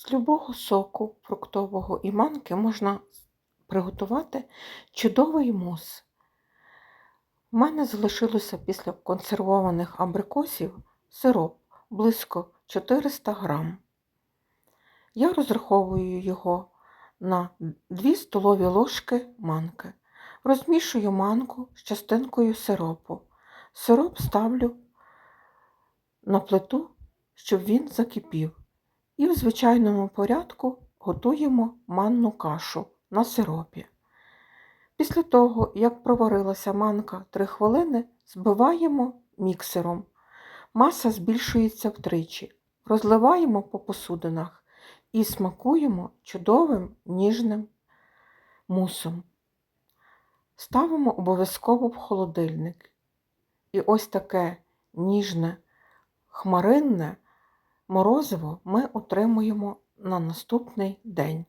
З любого соку фруктового і манки можна приготувати чудовий мус. У мене залишилося після консервованих абрикосів сироп близько 400 грам. Я розраховую його на 2 столові ложки манки. Розмішую манку з частинкою сиропу. Сироп ставлю на плиту, щоб він закипів. І в звичайному порядку готуємо манну кашу на сиропі. Після того, як проварилася манка 3 хвилини, збиваємо міксером. Маса збільшується втричі. Розливаємо по посудинах і смакуємо чудовим ніжним мусом. Ставимо обов'язково в холодильник. І ось таке ніжне хмаринне морозиво ми отримуємо на наступний день.